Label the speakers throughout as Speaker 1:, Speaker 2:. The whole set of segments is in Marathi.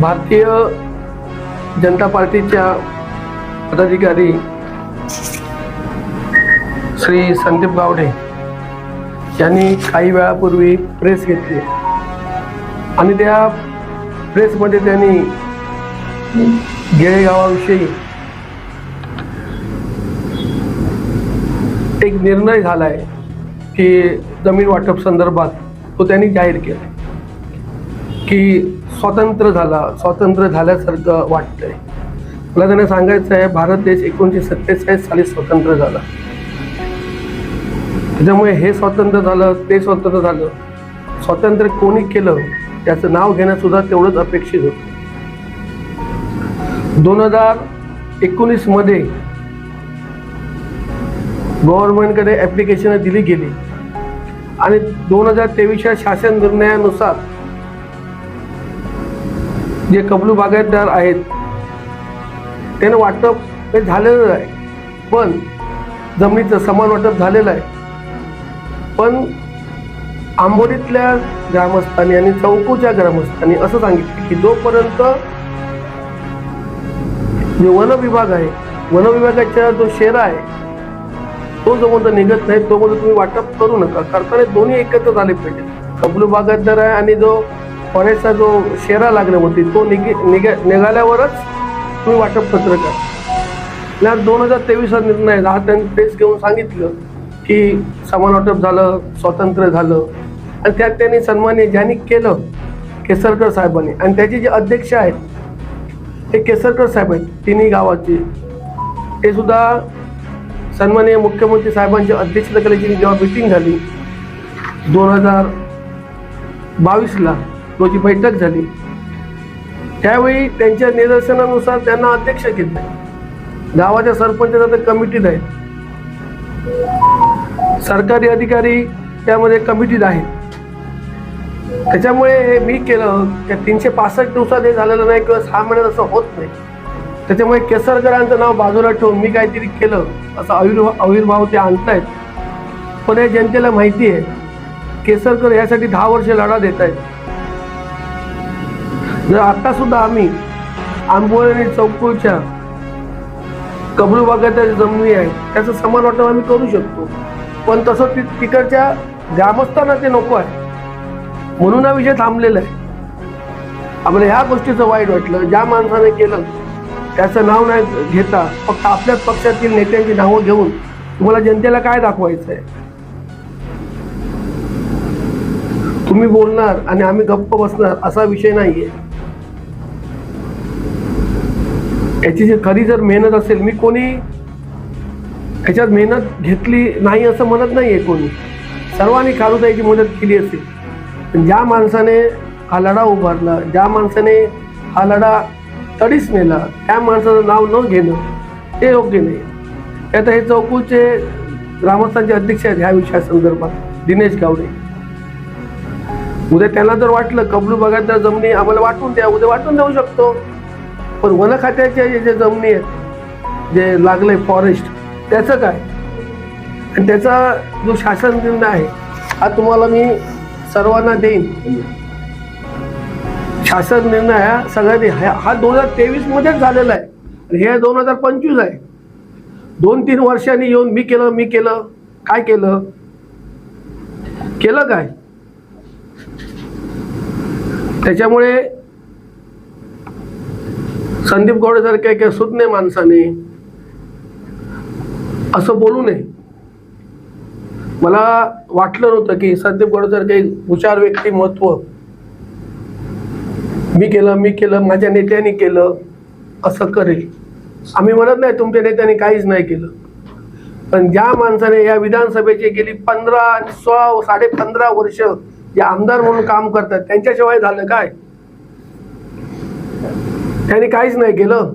Speaker 1: भारतीय जनता पार्टीच्या पदाधिकारी श्री संदीप गावडे यांनी काही वेळापूर्वी प्रेस घेतली. आणि त्या प्रेसमध्ये त्यांनी गेळेगावाविषयी एक निर्णय झाला आहे की जमीन वाटप संदर्भात तो त्यांनी जाहीर केला की स्वतंत्र झाला स्वातंत्र्य झाल्यासारखं वाटतंय. मला त्यांना सांगायचं आहे भारत देश एकोणीसशे सत्तेचाळीस साली स्वतंत्र झाला. त्याच्यामुळे हे स्वतंत्र झालं ते स्वतंत्र झालं. स्वातंत्र्य कोणी केलं त्याचं नाव घेण्यासुद्धा सुद्धा तेवढंच अपेक्षित होतं. दोन हजार एकोणीसमध्ये गव्हर्नमेंटकडे ॲप्लिकेशन दिली गेली. आणि दोन हजार तेवीसच्या शासन निर्णयानुसार जे कबलू बागायतदार आहेत त्यानं वाटप हे झालेलं आहे. पण जमिनीचं समान वाटप झालेलं आहे. पण आंबोलीतल्या ग्रामस्थांनी आणि चौकोच्या ग्रामस्थांनी असं सांगितलं की जोपर्यंत जे वन विभाग आहे वन विभागाचा जो शेरा आहे तो जोपर्यंत निघत नाही तोपर्यंत तुम्ही वाटप करू नका. करताना दोन्ही एकत्र झाले पाहिजे कबलू बागायतदार आहे आणि जो फॉरेस्टचा जो शेरा लागला होती तो निघे निघा निघाल्यावरच तुम्ही वाटप पत्र करा. दोन हजार तेवीसचा निर्णय हा त्यांनी प्रेस घेऊन सांगितलं की समान वाटप झालं स्वातंत्र्य झालं. आणि त्यात त्यांनी सन्मान्य ज्यांनी केलं केसरकर साहेबांनी. आणि त्याचे जे अध्यक्ष आहेत ते केसरकर साहेब आहेत तिन्ही गावाचे. ते सुद्धा सन्मान्य मुख्यमंत्री साहेबांच्या अध्यक्षतेखाली जेव्हा मिटिंग झाली दोन हजार बावीसला रोजी बैठक झाली. त्यावेळी त्यांच्या निदर्शनानुसार त्यांना अध्यक्ष केलं. गावाच्या सरपंचाचा तर कमिटीत आहेत सरकारी अधिकारी त्यामध्ये कमिटीत आहेत. त्याच्यामुळे हे मी केलं. त्या तीनशे पासष्ट दिवसात हे झालेलं नाही किंवा सहा महिन्यात असं होत नाही. त्याच्यामुळे केसरकरांचं नाव बाजूला ठेवून मी काहीतरी केलं असं आविर्भाव आविर्भाव ते आणतायत. पण हे जनतेला माहिती आहे. केसरकर यासाठी दहा वर्ष लढा देत आहेत जर आता सुद्धा आम्ही आंबोळी आणि कबरू भागात जमिनी आहे त्याचं समान वाटप आम्ही करू शकतो. पण तसं ति तिकडच्या ग्रामस्थांना ते नको आहे. म्हणून हा विषय थांबलेला आहे. आम्हाला ह्या गोष्टीचं वाईट वाटलं. ज्या माणसाने केलं त्याचं नाव नाही घेता फक्त आपल्याच पक्षातील नेत्यांची नावं घेऊन तुम्हाला जनतेला काय दाखवायचं आहे? तुम्ही बोलणार आणि आम्ही गप्प बसणार असा विषय नाही आहे याची जी खरी जर मेहनत असेल मी कोणी याच्यात मेहनत घेतली नाही असं म्हणत नाही आहे कोणी. सर्वांनी खारुताईची मदत केली असेल. पण ज्या माणसाने हा लढा उभारला ज्या माणसाने हा लढा तडीस नेला त्या माणसाचं नाव न घेणं हे योग्य नाही. आता हे चौकूचे ग्रामस्थांचे अध्यक्ष आहेत ह्या विषयासंदर्भात दिनेश गावडे. उद्या त्यांना जर वाटलं कबलू बघायला जमिनी आम्हाला वाटून द्या उद्या वाटून देऊ शकतो. पण वन खात्याच्या जे जमिनी आहेत जे लागलंय फॉरेस्ट त्याचं काय? आणि त्याचा जो शासन निर्णय आहे हा तुम्हाला मी सर्वांना देईन. शासन निर्णय हा सगळ्यांनी हा हा दोन हजार तेवीस मध्येच झालेला आहे. आणि हे दोन हजार पंचवीस आहे. दोन तीन वर्षांनी येऊन मी केलं मी केलं. काय केलं? केलं काय? त्याच्यामुळे संदीप गौडेसारख्या एका सुज्ञ माणसाने. असं बोलू नये. मला वाटलं नव्हतं की संदीप गौडेसारखे एक हुशार व्यक्तिमत्व मी केलं मी केलं माझ्या नेत्याने केलं असं करेल. आम्ही म्हणत नाही तुमच्या नेत्याने काहीच नाही केलं. पण ज्या माणसाने या विधानसभेची गेली पंधरा सोळा साडे पंधरा वर्ष जे आमदार म्हणून काम करतात त्यांच्याशिवाय झालं काय? त्यांनी काहीच नाही केलं.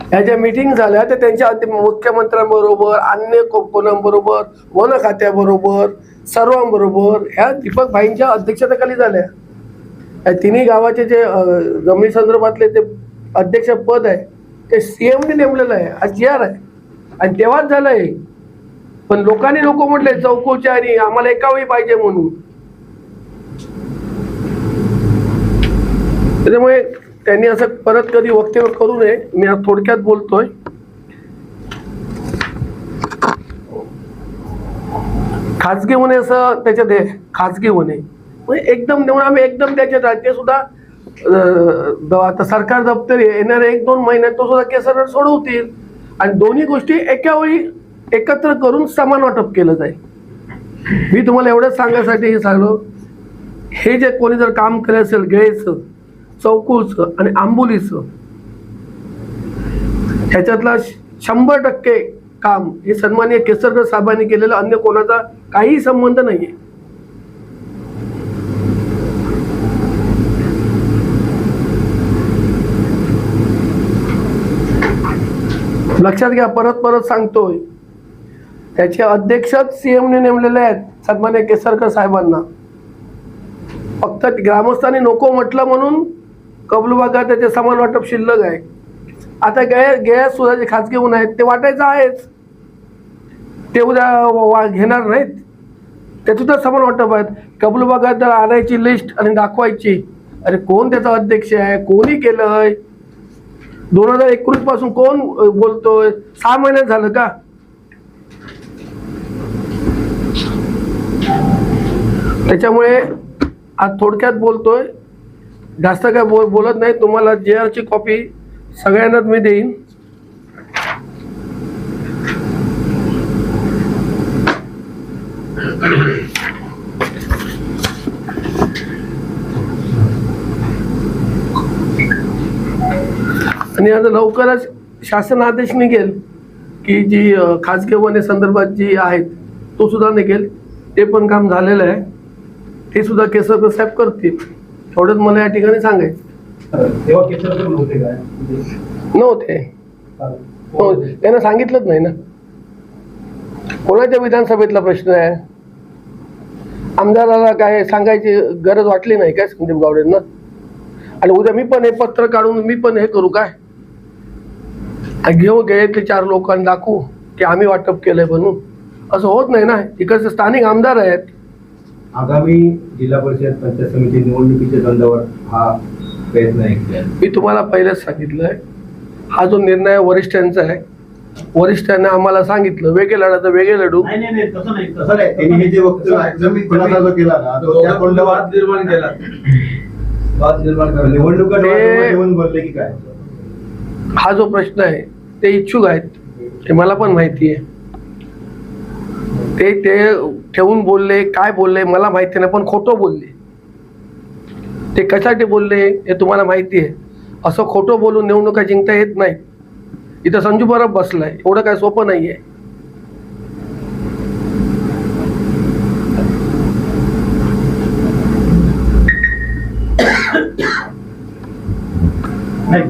Speaker 1: ह्या ज्या मिटिंग झाल्या त्या त्यांच्या मुख्यमंत्र्यांबरोबर अन्य को- वन खात्याबरोबर सर्वांबरोबर ह्या दीपक भाईंच्या अध्यक्षतेखाली झाल्या. या तिन्ही गावाचे जे अ, जमिनी संदर्भातले ते अध्यक्ष पद आहे ते सीएमने नेमलेलं आहे आज जी आर आहे. आणि तेव्हाच झालंय. पण लोकांनी नको म्हटले चौकोच्या आणि आम्हाला एका वेळी पाहिजे म्हणून. त्याच्यामुळे त्यांनी असं परत कधी वक्तव्य करू नये. मी आज थोडक्यात बोलतोय. खाजगी होणे असं त्याच्यात आहे खाजगी होणे. म्हणजे एकदम देऊन आम्ही एकदम त्याच्यात आहे. ते सुद्धा आता सरकार दप्तर येणाऱ्या एक दोन महिन्यात तो सुद्धा केसर सोडवतील. आणि दोन्ही गोष्टी एका वेळी एकत्र करून समान वाटप केलं जाईल. मी तुम्हाला एवढंच सांगायसाठी हे सांगलो. हे जे कोणी जर काम केलं असेल गेळेचं चौकुलचं आणि आंबोलीचं. ह्याच्यातला शंभर टक्के काम हे सन्मान्य केसरकर साहेबांनी केलेलं अन्य कोणाचा काही संबंध नाहीये. लक्षात घ्या परत परत सांगतोय. त्याचे अध्यक्षच सीएमने नेमलेले आहेत सन्मान्य केसरकर साहेबांना. फक्त ग्रामस्थांनी नको म्हटलं म्हणून कबलू भागात त्याचे समान वाटप शिल्लक आहे. आता गॅस गॅस सुद्धा जे खाजगी होऊन आहेत ते वाटायचं आहेच. ते उद्या घेणार नाहीत. ते सुद्धा समान वाटप आहेत. कबलू भागात जर आणायची लिस्ट आणि दाखवायची. अरे कोण त्याचा अध्यक्ष आहे? कोणी केलंय? दोन हजार एकोणीसपासून कोण बोलतोय? सहा महिन्यात झालं का? त्याच्यामुळे आज थोडक्यात बोलतोय जास्त काय बोल बोलत नाही तुम्हाला जे आरची कॉपी सगळ्यांनाच मी देईन. आणि आता लवकरच शासन आदेश निघेल की जी खाजगी वने संदर्भात जी आहेत तो सुद्धा निघेल. ते पण काम झालेलं आहे. ते सुद्धा केसरकर साहेब करतील. एवढंच मला या ठिकाणी सांगायचं
Speaker 2: नव्हते.
Speaker 1: नव्हते. त्यांना सांगितलंच नाही ना. कोणाच्या विधानसभेतला प्रश्न आहे? आमदाराला काय सांगायची गरज वाटली नाही काय संदीप गावडेंना? आणि उद्या मी पण हे पत्र काढून मी पण हे करू काय? घेऊ गे ते चार लोकांना दाखवू की आम्ही वाटप केलंय म्हणून. असं होत नाही ना. इकडचे स्थानिक आमदार आहेत
Speaker 2: आगामी जिल्हा परिषद पंचायत समिती निवडणुकीच्या तोंडावर हा प्रयत्न आहे.
Speaker 1: मी तुम्हाला पहिलेच सांगितलंय हा जो निर्णय वरिष्ठांचा आहे वरिष्ठांनी आम्हाला सांगितलं वेगळे लढा तर वेगळे लढू.
Speaker 3: नाही नाही नाही तसं नाही
Speaker 2: कसं नाही. त्यांनी हे जे वक्तव्य आक्रमीपणाचा जो केला ना तो त्या
Speaker 3: वाद निर्माण केला. वाद निर्माण केला
Speaker 2: निवडणुका
Speaker 1: ते-
Speaker 2: डोळ्यासमोर ठेवून बोलले की काय?
Speaker 1: हा जो प्रश्न आहे ते इच्छुक आहेत. हे मला पण माहिती आहे. ते ते ठेवून बोलले काय बोलले मला माहिती नाही पण खोटं बोलले. ते कशासाठी बोलले हे तुम्हाला माहिती आहे. असं खोटं बोलून निवडणुका जिंकता येत नाही. इथं संजू परब बसलाय एवढं काय सोपं नाही आहे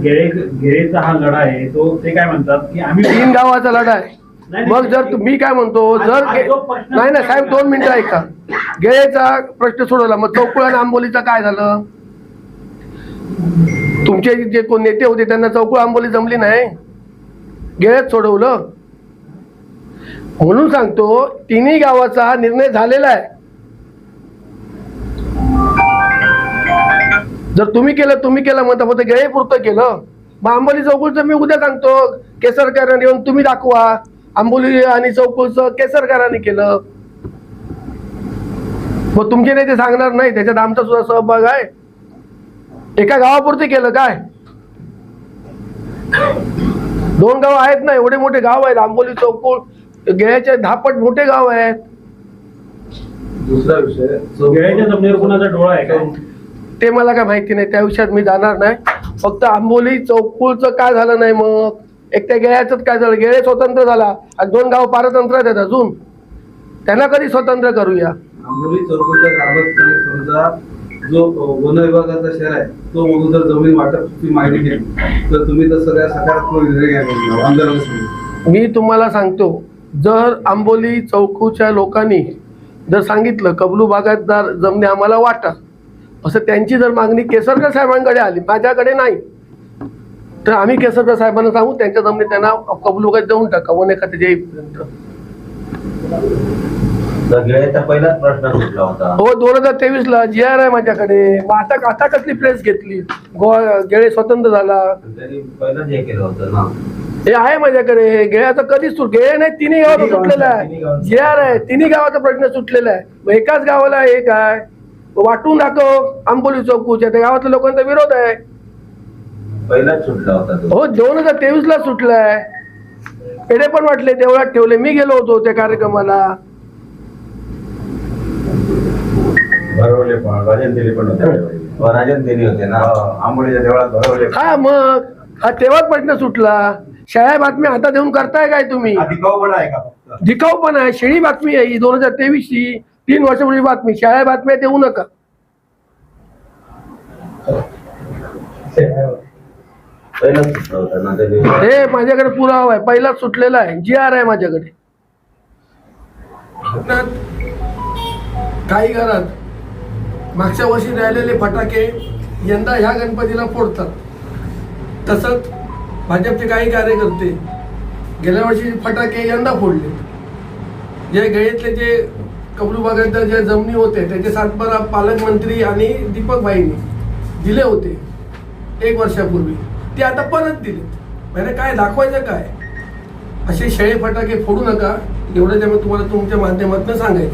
Speaker 3: गेळेचा हा लढा आहे तो ते काय म्हणतात की आम्ही
Speaker 1: तीन गावाचा लढा आहे मग जर मी काय म्हणतो जर नाही ना साहेब दोन मिनिटं ऐका. गेळेचा प्रश्न सोडवला मग चौकुळ आणि आंबोलीचा काय झालं? तुमचे जे कोण नेते होते त्यांना चौकुळ आंबोली जमली नाही. गेळेच सोडवलं. म्हणून सांगतो तिन्ही गावाचा हा निर्णय झालेला आहे. जर तुम्ही केलं तुम्ही केलं म्हणता मग ते गेळे पुरतं केलं. मग आंबोली चौकुलचं मी उद्या सांगतो. केसरकरांनी येऊन तुम्ही दाखवा. आंबोली आणि चौकुलचं केसरकरांनी केलं. मग तुमचे नेते सांगणार नाही त्याच्यात आमचा सुद्धा सहभाग आहे. एका गावापुरते केलं काय? दोन गाव आहेत ना एवढे मोठे गाव आहेत आंबोली चौकुल गेळ्याचे दहापट मोठे गाव आहेत.
Speaker 2: दुसरा विषय
Speaker 3: गेळ्याच्या जमिनीवर कोणाचा डोळा आहे का?
Speaker 1: ते मला काय माहिती नाही त्या विषयात मी जाणार नाही. फक्त आंबोली चौकुलचं काय झालं नाही मग? एक त्या गेळ्याच काय झालं? गेळे स्वतंत्र झाला. आणि दोन गाव पारतंत्र्यात आहेत अजून. त्यांना कधी स्वतंत्र करूया?
Speaker 4: आंबोली चौकच्या ग्रामस्थांनी समजा जो वन विभागाचा शहर आहे तो जमीन वाटपची माहिती तर तुम्ही तसं काय सकारात्मक निर्णय
Speaker 1: मी तुम्हाला सांगतो जर आंबोली चौकूच्या लोकांनी जर सांगितलं कबलू बागायतदार जमणे आम्हाला वाटा असं त्यांची जर मागणी केसरकर साहेबांकडे आली माझ्याकडे नाही. तर आम्ही केसरकर साहेबांना सांगू त्यांच्या जमिनी त्यांना कबलू बागायत देऊन टाका वन एखाद्या
Speaker 5: सगळ्याचा पहिलाच प्रश्न सुटला होता.
Speaker 1: हो दोन हजार तेवीस ला जी आर आहे माझ्याकडे. मग आता आता कसली प्रेस घेतली? गोवा गेळे स्वतंत्र झाला.
Speaker 5: त्यांनी पहिलाच हे केलं होतं ना.
Speaker 1: हे आहे माझ्याकडे. हे गेळ्याचं कधीच सुट गेळे नाही तिन्ही गावाचा सुटलेला आहे. जे आर आहे. तिन्ही गावाचा प्रश्न सुटलेला आहे. मग एकाच गावाला हे काय वाटून दाखव आंबोली चौकूच्या त्या गावातल्या लोकांचा विरोध आहे.
Speaker 5: पहिलाच सुटला होता तो.
Speaker 1: हो दोन हजार तेवीस ला सुटलाय. पेढे पण वाटले देवळात ठेवले. मी गेलो होतो त्या कार्यक्रमाला.
Speaker 6: भरवले पण राजन दिले पण होते. त्यावेळी.
Speaker 5: व राजन देनी होते ना.
Speaker 6: हा, देवळात भरवले.
Speaker 1: हा मग. हा तेव्हाच प्रश्न सुटला. शाळा बातमी हातात देऊन करताय काय तुम्ही?
Speaker 6: अधिकाव पण आहे का फक्त?
Speaker 1: दिखाऊ पण आहे. शेळी बातमी आहे ही दोन हजार तेवीस ची तीन वर्षापूर्वी बातमी. शाळा बातम्या देऊ नका.
Speaker 5: पहिलाच सुटला होता ना त्याने
Speaker 1: हे माझ्याकडे पुरावा आहे पहिलाच सुटलेला आहे जी आर आहे माझ्याकडे. काही घरात मागच्या वर्षी राहिलेले फटाके यंदा ह्या गणपतीला फोडतात. तसंच भाजपचे काही कार्यकर्ते गेल्या वर्षी फटाके यंदा फोडले. जे गळीतले जे कबलू बागायतदार ज्या जमिनी होते त्याचे सातबारा पालकमंत्री आणि दीपक भाईंनी दिले होते एक वर्षापूर्वी. ते आता परत दिले म्हणजे काय दाखवायचं काय? असे शेळे फटाके फोडू नका. एवढं त्यामुळे तुम्हाला तुमच्या माध्यमातून सांगायचं.